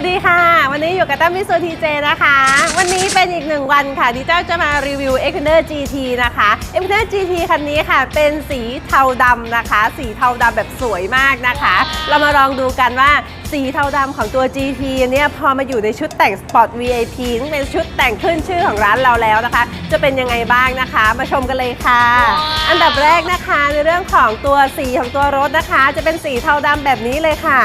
วัสดีค่ะ วันนี้อยู่กับตั้มมิสูทีเจนะคะ วันนี้เป็นอีกหนึ่งวันค่ะที่เจ้าจะมารีวิว e x p e n d e r GT นะคะ e x p e n d e r GT คันนี้ค่ะเป็นสีเทาดำนะคะ สีเทาดำแบบสวยมากนะคะ เรามาลองดูกันว่าสีเทาดำของตัว GT เนี่ยพอมาอยู่ในชุดแต่ง Sport VIP ซึ่งเป็นชุดแต่งขึ้นชื่อของร้านเราแล้วนะคะ จะเป็นยังไงบ้างนะคะ มาชมกันเลยค่ะ อันดับแรกนะคะในเรื่องของตัวสีของตัวรถนะคะ จะเป็นสีเทาดำแบบนี้เลยค่ะ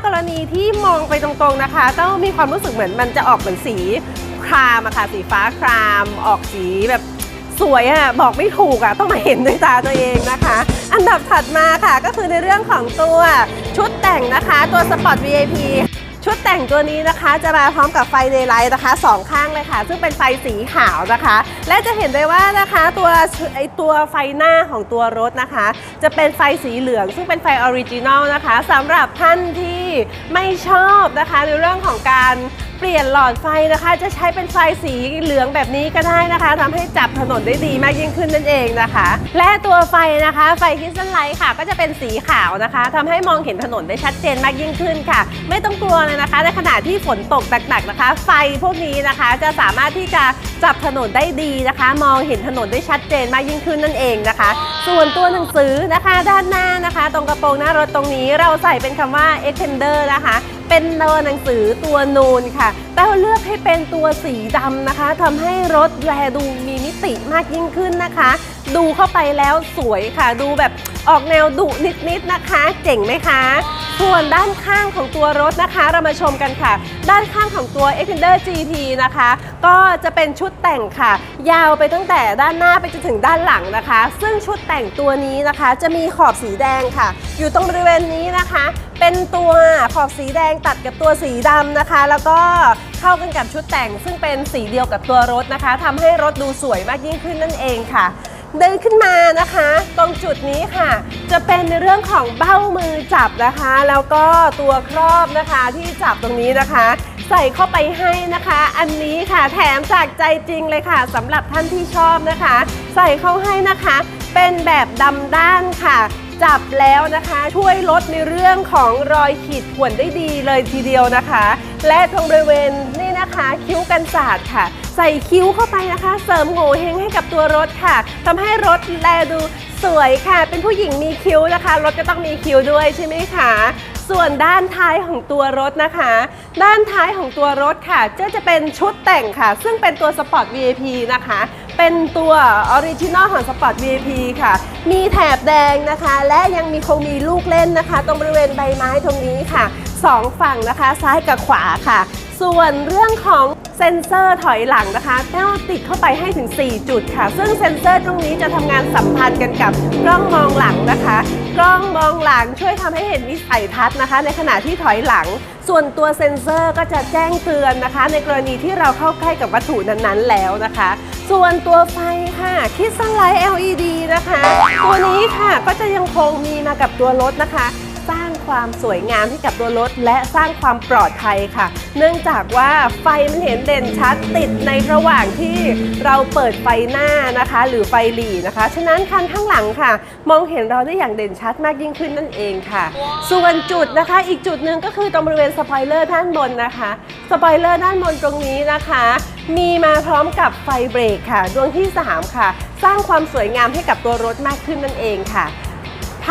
ากรณีที่มองไปตรงๆนะคะ ก็มีความรู้สึกเหมือนมันจะออกเหมือนสีครามอะค่ะ สีฟ้าคราม ออกสีแบบสวยอะบอกไม่ถูกอะต้องมาเห็นด้วยตาตัวเองนะคะ อันดับถัดมาค่ะก็คือในเรื่องของตัวชุดแต่งนะคะ ตัวสปอร์ต VIP ชุดแต่งตัวนี้นะคะ จะมาพร้อมกับไฟเดย์ไลท์นะคะสองข้างเลยค่ะ ซึ่งเป็นไฟสีขาวนะคะ และจะเห็นได้ว่านะคะตัวไอตัวไฟหน้าของตัวรถนะคะ จะเป็นไฟสีเหลือง ซึ่งเป็นไฟออริจินอลนะคะสำหรับท่านที่ไม่ชอบนะคะในเรื่องของการ เปลี่ยนหลอดไฟนะคะ จะใช้เป็นไฟสีเหลืองแบบนี้ก็ได้นะคะทำให้จับถนนได้ดีมากยิ่งขึ้นนั่นเองนะคะ และตัวไฟนะคะ ไฟคิสตันไลท์ค่ะ ก็จะเป็นสีขาวนะคะทำให้มองเห็นถนนได้ชัดเจนมากยิ่งขึ้นค่ะ ไม่ต้องกลัวเลยนะคะ ในขณะที่ฝนตกหนักๆนะคะ ไฟพวกนี้นะคะจะสามารถที่จะจับถนนได้ดีนะคะ มองเห็นถนนได้ชัดเจนมากยิ่งขึ้นนั่นเองนะคะ ส่วนตัวหนังสือนะคะด้านหน้านะคะ ตรงกระโปรงหน้ารถตรงนี้เราใส่เป็นคำว่า extender นะคะ เป็นตัวหนังสือตัวนูนค่ะ แต่เราเลือกให้เป็นตัวสีดำนะคะทำให้รถแลดูมีมิติมากยิ่งขึ้นนะคะ ดูเข้าไปแล้วสวยค่ะ ดูแบบออกแนวดุนิดๆนะคะ เจ๋งไหมคะ ส่วนด้านข้างของตัวรถนะคะ เรามาชมกันค่ะ ด้านข้างของตัว Extender GT นะคะ ก็จะเป็นชุดแต่งค่ะ ยาวไปตั้งแต่ด้านหน้าไปจนถึงด้านหลังนะคะ ซึ่งชุดแต่งตัวนี้นะคะ จะมีขอบสีแดงค่ะ อยู่ตรงบริเวณนี้นะคะ เป็นตัวขอบสีแดงตัดกับตัวสีดำนะคะ แล้วก็เข้ากันกับชุดแต่ง ซึ่งเป็นสีเดียวกับตัวรถนะคะทำให้รถดูสวยมากยิ่งขึ้นนั่นเองค่ะ เดินขึ้นมานะคะ ตรงจุดนี้ค่ะ จะเป็นในเรื่องของเบ้ามือจับนะคะ แล้วก็ตัวครอบนะคะที่จับตรงนี้นะคะ ใส่เข้าไปให้นะคะ อันนี้ค่ะแถมจากใจจริงเลยค่ะสำหรับท่านที่ชอบนะคะ ใส่เข้าให้นะคะ เป็นแบบดำด้านค่ะจับแล้วนะคะ ช่วยลดในเรื่องของรอยขีดข่วนได้ดีเลยทีเดียวนะคะ และตรงบริเวณนี่นะคะ คิ้วกันศาสตร์ค่ะ ใส่คิ้วเข้าไปนะคะ เสริมโงเฮงให้กับตัวรถค่ะทำให้รถแลดูสวยค่ะ เป็นผู้หญิงมีคิ้วนะคะ รถก็ต้องมีคิ้วด้วยใช่ไหมคะส่วนด้านท้ายของตัวรถนะคะ ด้านท้ายของตัวรถค่ะก็จะเป็นชุดแต่งค่ะ ซึ่งเป็นตัว Sport VIP นะคะ เป็นตัวออริจินอลของ Sport VIP ค่ะ มีแถบแดงนะคะ และยังมีคงมีลูกเล่นนะคะ ตรงบริเวณใบไม้ตรงนี้ค่ะสองฝั่งนะคะซ้ายกับขวาค่ะ ส่วนเรื่องของเซ็นเซอร์ถอยหลังนะคะแต้วติดเข้าไปให้ถึง 4 จุดค่ะ ซึ่งเซ็นเซอร์ตรงนี้จะทำงานสัมพันธ์กันกับกล้องมองหลังนะคะ กล้องมองหลังช่วยทำให้เห็นวิสัยทัศน์นะคะ ในขณะที่ถอยหลัง ส่วนตัวเซ็นเซอร์ก็จะแจ้งเตือนนะคะ ในกรณีที่เราเข้าใกล้กับวัตถุนั้นๆ แล้วนะคะ ส่วนตัวไฟค่ะคิดซันไลท์ LED นะคะ ตัวนี้ค่ะก็จะยังคงมีมากับตัวรถนะคะ สร้างความสวยงามให้กับตัวรถ และสร้างความปลอดภัยค่ะ เนื่องจากว่าไฟมันเห็นเด่นชัดติดในระหว่างที่เราเปิดไฟหน้านะคะ หรือไฟหลีนะคะ ฉะนั้นคันข้างหลังค่ะ มองเห็นเราได้อย่างเด่นชัดมากยิ่งขึ้นนั่นเองค่ะ ส่วนจุดนะคะ อีกจุดหนึ่งก็คือตรงบริเวณสปอยเลอร์ด้านบนนะคะสปอยเลอร์ด้านบนตรงนี้นะคะ มีมาพร้อมกับไฟเบรกค่ะดวงที่สามค่ะ สร้างความสวยงามให้กับตัวรถมากขึ้นนั่นเองค่ะ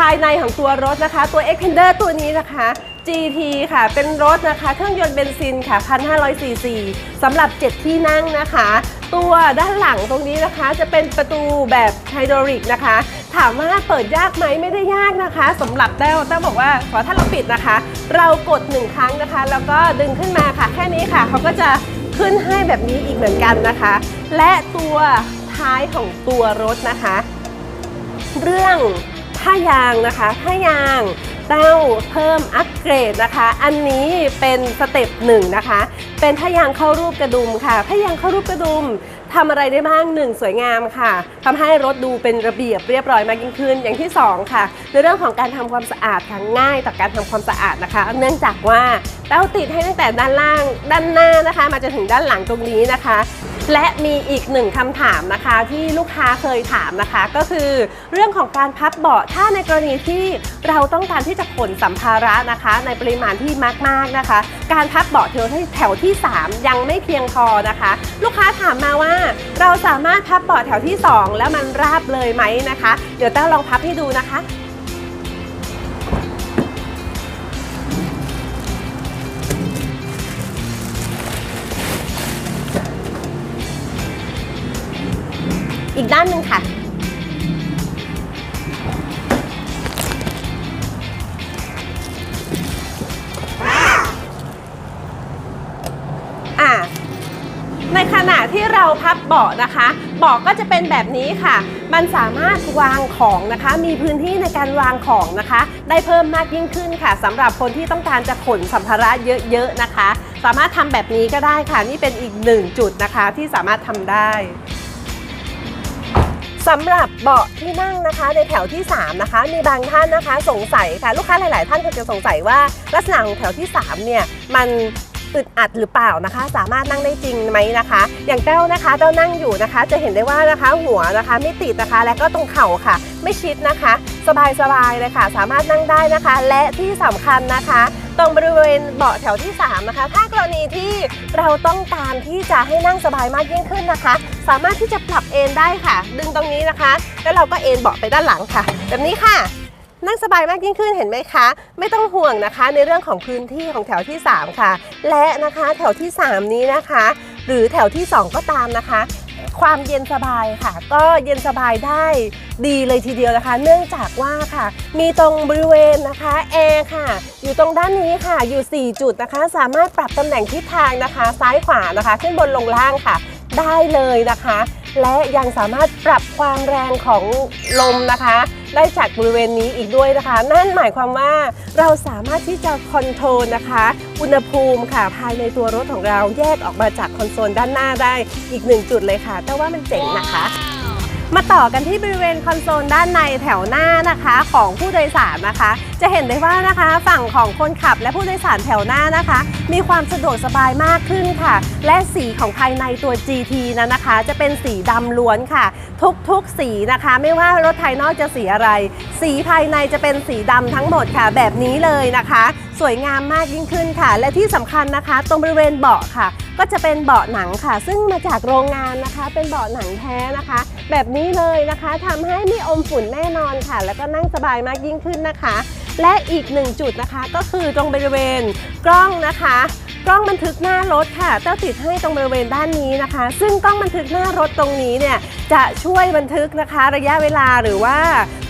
ายในของตัวรถนะคะ ตัว Expander ตัวนี้นะคะ GT ค่ะ เป็นรถนะคะ เครื่องยนต์เบนซินค่ะ 1,500ซีซีสำหรับ 7 ที่นั่งนะคะ ตัวด้านหลังตรงนี้นะคะ จะเป็นประตูแบบไฮดรอลิกนะคะ ถามว่าเปิดยากไหมไม่ได้ยากนะคะสำหรับแต้วแต้วบอกว่าขอถ้าเราปิดนะคะ เรากด 1 ครั้งนะคะ แล้วก็ดึงขึ้นมาค่ะ แค่นี้ค่ะเขาก็จะขึ้นให้แบบนี้อีกเหมือนกันนะคะ และตัวท้ายของตัวรถนะคะ เรื่อง ผ้ายางนะคะผ้ายางเต้าเพิ่มอัปเกรดนะคะ อันนี้เป็นสเต็ปหนึ่งนะคะ เป็นผ้ายางเข้ารูปกระดุมค่ะผ้ายางเข้ารูปกระดุมทำอะไรได้บ้างหนึ่งสวยงามค่ะทำให้รถดูเป็นระเบียบเรียบร้อยมากยิ่งขึ้น อย่างที่สองค่ะ ในเรื่องของการทำความสะอาดค่ะง่ายต่อการทำความสะอาดนะคะ เนื่องจากว่าเต้าติดให้ตั้งแต่ด้านล่างด้านหน้านะคะ มาจนถึงด้านหลังตรงนี้นะคะ และมีอีกหนึ่งคำถามนะคะ ที่ลูกค้าเคยถามนะคะ ก็คือเรื่องของการพับเบาะถ้าในกรณีที่เราต้องการที่จะขนสัมภาระนะคะ ในปริมาณที่มากๆนะคะ การพับเบาะแถวที่แถวที่ 3 ยังไม่เพียงพอนะคะ ลูกค้าถามมาว่า เราสามารถพับเบาะแถวที่ 2 แล้วมันราบเลยไหมนะคะ เดี๋ยวแต้วลองพับให้ดูนะคะานหนึ่งค่ะ อ่า ในขณะที่เราพับเบาะนะคะ เบาะก็จะเป็นแบบนี้ค่ะ มันสามารถวางของนะคะ มีพื้นที่ในการวางของนะคะ ได้เพิ่มมากยิ่งขึ้นค่ะสำหรับคนที่ต้องการจะขนสัมภาระเยอะๆนะคะ สามารถทำแบบนี้ก็ได้ค่ะ นี่เป็นอีกหนึ่งจุดนะคะที่สามารถทำได้ สำหรับเบาะที่นั่งนะคะ ในแถวที่ 3 นะคะ มีบางท่านนะคะ สงสัยค่ะลูกค้าหลาย ๆ ท่านคงจะสงสัยว่าลักษณะของแถวที่ 3 เนี่ยมันอึดอัดหรือเปล่านะคะ สามารถนั่งได้จริงไหมนะคะ อย่างเต้านะคะเต้านั่งอยู่นะคะ จะเห็นได้ว่านะคะหัวนะคะไม่ติดนะคะ และก็ตรงเข่าค่ะ ไม่ชิดนะคะ สบายๆเลยค่ะ สามารถนั่งได้นะคะ และที่สำคัญนะคะ ตรงบริเวณเบาะแถวที่ 3 นะคะ ถ้ากรณีที่เราต้องการที่จะให้นั่งสบายมากยิ่งขึ้นนะคะ สามารถที่จะปรับเอนได้ค่ะ ดึงตรงนี้นะคะ แล้วเราก็เอนเบาะไปด้านหลังค่ะ แบบนี้ค่ะ นั่งสบายมากยิ่งขึ้นเห็นไหมคะ ไม่ต้องห่วงนะคะ ในเรื่องของพื้นที่ของแถวที่ 3 ค่ะ และนะคะแถวที่ 3 นี้นะคะ หรือแถวที่ 2 ก็ตามนะคะความเย็นสบายค่ะ ก็เย็นสบายได้ดีเลยทีเดียวนะคะ เนื่องจากว่าค่ะ มีตรงบริเวณนะคะแอร์ค่ะ อยู่ตรงด้านนี้ค่ะอยู่ 4 จุดนะคะ สามารถปรับตำแหน่งทิศทางนะคะ ซ้ายขวานะคะ ขึ้นบนลงล่างค่ะ ได้เลยนะคะ และยังสามารถปรับความแรงของลมนะคะ ได้จากบริเวณนี้อีกด้วยนะคะ นั่นหมายความว่าเราสามารถที่จะคอนโทรลนะคะ อุณหภูมิค่ะภายในตัวรถของเราแยกออกมาจากคอนโซลด้านหน้าได้อีกหนึ่งจุดเลยค่ะ แต่ว่ามันเจ๋งนะคะ มาต่อกันที่บริเวณคอนโซลด้านในแถวหน้านะคะของผู้โดยสารนะคะ จะเห็นได้ว่านะคะฝั่งของคนขับและผู้โดยสารแถวหน้านะคะ มีความสะดวกสบายมากขึ้นค่ะ และสีของภายในตัว GT นั้นนะคะ จะเป็นสีดำล้วนค่ะ ทุกๆสีนะคะ ไม่ว่ารถภายนอกจะสีอะไร สีภายในจะเป็นสีดำทั้งหมดค่ะ แบบนี้เลยนะคะ สวยงามมากยิ่งขึ้นค่ะ และที่สำคัญนะคะ ตรงบริเวณเบาะค่ะ ก็จะเป็นเบาะหนังค่ะ ซึ่งมาจากโรงงานนะคะ เป็นเบาะหนังแท้นะคะ แบบนี้เลยนะคะทำให้ไม่อมฝุ่นแน่นอนค่ะ แล้วก็นั่งสบายมากยิ่งขึ้นนะคะ และอีกหนึ่งจุดนะคะก็คือตรงบริเวณกล้องนะคะกล้องบันทึกหน้ารถค่ะเต้าติดให้ตรงบริเวณด้านนี้นะคะ ซึ่งกล้องบันทึกหน้ารถตรงนี้เนี่ยจะช่วยบันทึกนะคะ ระยะเวลาหรือว่า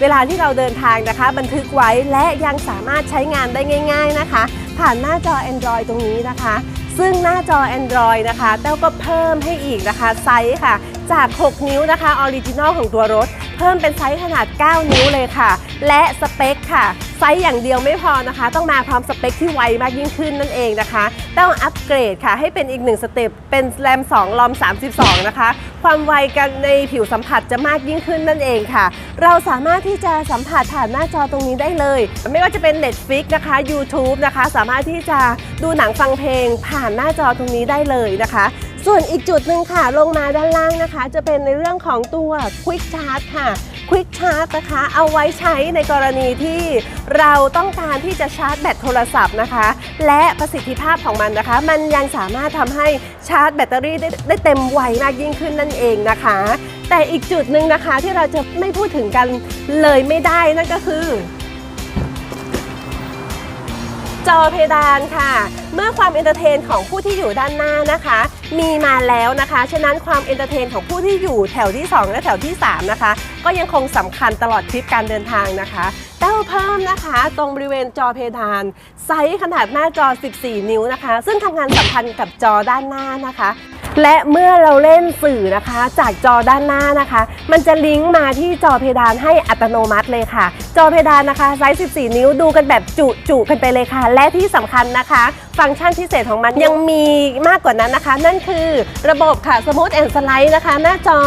เวลาที่เราเดินทางนะคะ บันทึกไว้และยังสามารถใช้งานได้ง่าย ๆนะคะ ผ่านหน้าจอ Android ตรงนี้นะคะ ซึ่งหน้าจอ Android นะคะเต้าก็เพิ่มให้อีกนะคะไซส์ค่ะ จาก 6 นิ้วนะคะออริจินอลของตัวรถ พิ่มเป็นไซส์ขนาด 9 นิ้วเลยค่ะ และสเปคค่ะ ไซส์อย่างเดียวไม่พอนะคะ ต้องมาพร้อมสเปคที่ไวมากยิ่งขึ้นนั่นเองนะคะ ต้องอัปเกรดค่ะ ให้เป็นอีกหนึ่งสเต็ปเป็นแรม 2 ลอม 32 นะคะ ความไวกันในผิวสัมผัสจะมากยิ่งขึ้นนั่นเองค่ะ เราสามารถที่จะสัมผัสผ่านหน้าจอตรงนี้ได้เลย ไม่ว่าจะเป็น Netflix นะคะ YouTube นะคะ สามารถที่จะดูหนังฟังเพลงผ่านหน้าจอตรงนี้ได้เลยนะคะ ส่วนอีกจุดหนึ่งค่ะ ลงมาด้านล่างนะคะ จะเป็นในเรื่องของตัว Quick Charge ค่ะ Quick Charge นะคะ เอาไว้ใช้ในกรณีที่เราต้องการที่จะชาร์จแบตโทรศัพท์นะคะ และประสิทธิภาพของมันนะคะ มันยังสามารถทำให้ชาร์จแบตเตอรี่ได้ได้เต็มวัยมากยิ่งขึ้นนั่นเองนะคะ แต่อีกจุดหนึ่งนะคะที่เราจะไม่พูดถึงกันเลยไม่ได้นั่นก็คือจอเพดานค่ะ เมื่อความเอนเตอร์เทนของผู้ที่อยู่ด้านหน้านะคะ มีมาแล้วนะคะ ฉะนั้นความเอนเตอร์เทนของผู้ที่อยู่แถวที่ 2 และแถวที่ 3 นะคะ ก็ยังคงสำคัญตลอดทริปการเดินทางนะคะเต้าเพิ่มนะคะ ตรงบริเวณจอเพดาน ไซส์ขนาดหน้าจอ 14 นิ้วนะคะ ซึ่งทำงานสัมพันธ์กับจอด้านหน้านะคะ และเมื่อเราเล่นสื่อนะคะ จากจอด้านหน้านะคะ มันจะลิงก์มาที่จอเพดานให้อัตโนมัติเลยค่ะ จอเพดานนะคะไซส์ 14 นิ้วดูกันแบบจุจุกันไปเลยค่ะ และที่สำคัญนะคะ ฟังก์ชันพิเศษของมันยังมีมากกว่านั้นนะคะ นั่นคือระบบค่ะ Smooth and Slide นะคะ หน้าจอ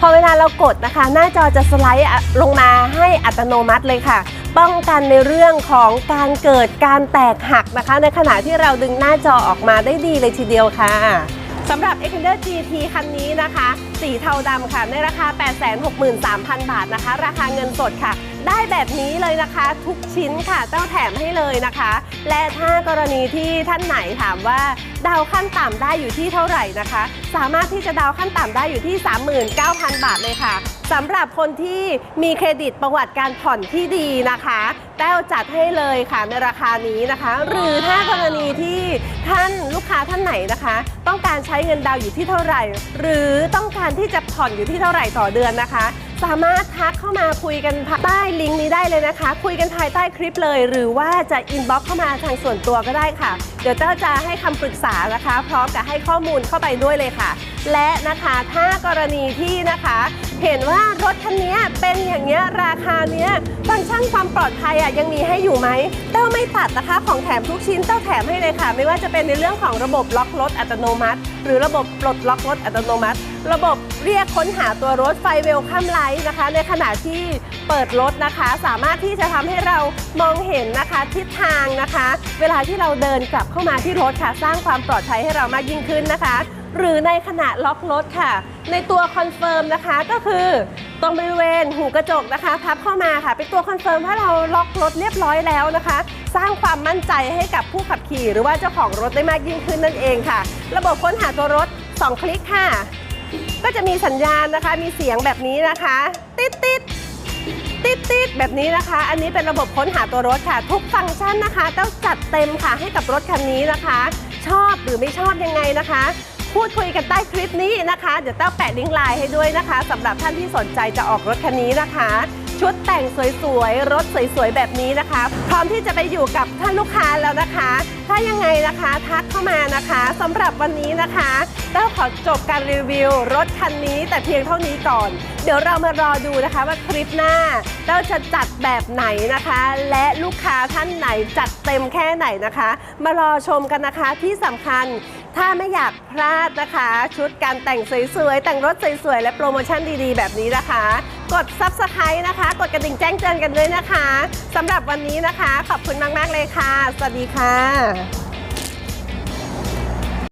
พอเวลาเรากดนะคะ หน้าจอจะสไลด์ลงมาให้อัตโนมัติเลยค่ะป้องกันในเรื่องของการเกิดการแตกหักนะคะ ในขณะที่เราดึงหน้าจอออกมาได้ดีเลยทีเดียวค่ะ สำหรับ e x p e n d e r GT คันนี้นะคะ สีเทาดำค่ะ ในราคา 863,000 บาทนะคะ ราคาเงินสดค่ะได้แบบนี้เลยนะคะทุกชิ้นค่ะเจ้าแถมให้เลยนะคะ และถ้ากรณีที่ท่านไหนถามว่าดาวขั้นต่ำได้อยู่ที่เท่าไหร่นะคะ สามารถที่จะดาวขั้นต่ำได้อยู่ที่ 39,000 บาทเลยค่ะสำหรับคนที่มีเครดิตประวัติการผ่อนที่ดีนะคะ แต้วจัดให้เลยค่ะในราคานี้นะคะ หรือถ้ากรณีที่ท่านลูกค้าท่านไหนนะคะ ต้องการใช้เงินดาวอยู่ที่เท่าไหร่ หรือต้องการที่จะผ่อนอยู่ที่เท่าไหร่ต่อเดือนนะคะ สามารถทักเข้ามาคุยกันใต้ลิงก์นี้ได้เลยนะคะ คุยกันภายใต้คลิปเลย หรือว่าจะอินบ็อกเข้ามาทางส่วนตัวก็ได้ค่ะ เดี๋ยวเจ้าจะให้คำปรึกษานะคะ พร้อมกับให้ข้อมูลเข้าไปด้วยเลยค่ะ และนะคะถ้ากรณีที่นะคะ เห็นว่ารถคันนี้เป็นอย่างเงี้ยราคาเนี้ยฟังก์ชันความปลอดภัยอะยังมีให้อยู่ไหมเต้าไม่ตัดนะคะของแถมทุกชิ้นเต้าแถมให้เลยค่ะ ไม่ว่าจะเป็นในเรื่องของระบบล็อกรถอัตโนมัติ หรือระบบปลดล็อกรถอัตโนมัติ ระบบ เรียกค้นหาตัวรถไฟเวลคัมไลท์นะคะ ในขณะที่เปิดรถนะคะ สามารถที่จะทำให้เรามองเห็นนะคะทิศทางนะคะ เวลาที่เราเดินกลับเข้ามาที่รถค่ะ สร้างความปลอดภัยให้เรามากยิ่งขึ้นนะคะ หรือในขณะล็อกรถค่ะ ในตัวคอนเฟิร์มนะคะก็คือ ตรงบริเวณหูกระจกนะคะพับเข้ามาค่ะ เป็นตัวคอนเฟิร์มว่าเราล็อกรถเรียบร้อยแล้วนะคะ สร้างความมั่นใจให้กับผู้ขับขี่ หรือว่าเจ้าของรถได้มากยิ่งขึ้นนั่นเองค่ะ ระบบค้นหาตัวรถ 2 คลิกค่ะ ก็จะมีสัญญาณนะคะ มีเสียงแบบนี้นะคะ ติดติดติดติดแบบนี้นะคะ อันนี้เป็นระบบค้นหาตัวรถค่ะ ทุกฟังก์ชันนะคะต้องจัดเต็มค่ะให้กับรถคันนี้นะคะ ชอบหรือไม่ชอบยังไงนะคะ พูดคุยกันใต้คลิปนี้นะคะ เดี๋ยวเต้าแปะลิงก์ไลน์ให้ด้วยนะคะสำหรับท่านที่สนใจจะออกรถคันนี้นะคะ ชุดแต่งสวยๆ รถสวยๆ แบบนี้นะคะ พร้อมที่จะไปอยู่กับท่านลูกค้าแล้วนะคะ ถ้ายังไงนะคะทักเข้ามานะคะสำหรับวันนี้นะคะเต้าขอจบการรีวิว รถคันนี้แต่เพียงเท่านี้ก่อน เดี๋ยวเรามารอดูนะคะว่าคลิปหน้าเต้าจะจัดแบบไหนนะคะ และลูกค้าท่านไหนจัดเต็มแค่ไหนนะคะ มารอชมกันนะคะที่สำคัญ ถ้าไม่อยากพลาดนะคะ ชุดการแต่งสวยๆ แต่งรถสวยๆ และโปรโมชั่นดีๆ แบบนี้นะคะ กด Subscribe นะคะ กดกระดิ่งแจ้งเตือนกันด้วยนะคะสำหรับวันนี้นะคะ ขอบคุณมากๆเลยค่ะ สวัสดีค่ะ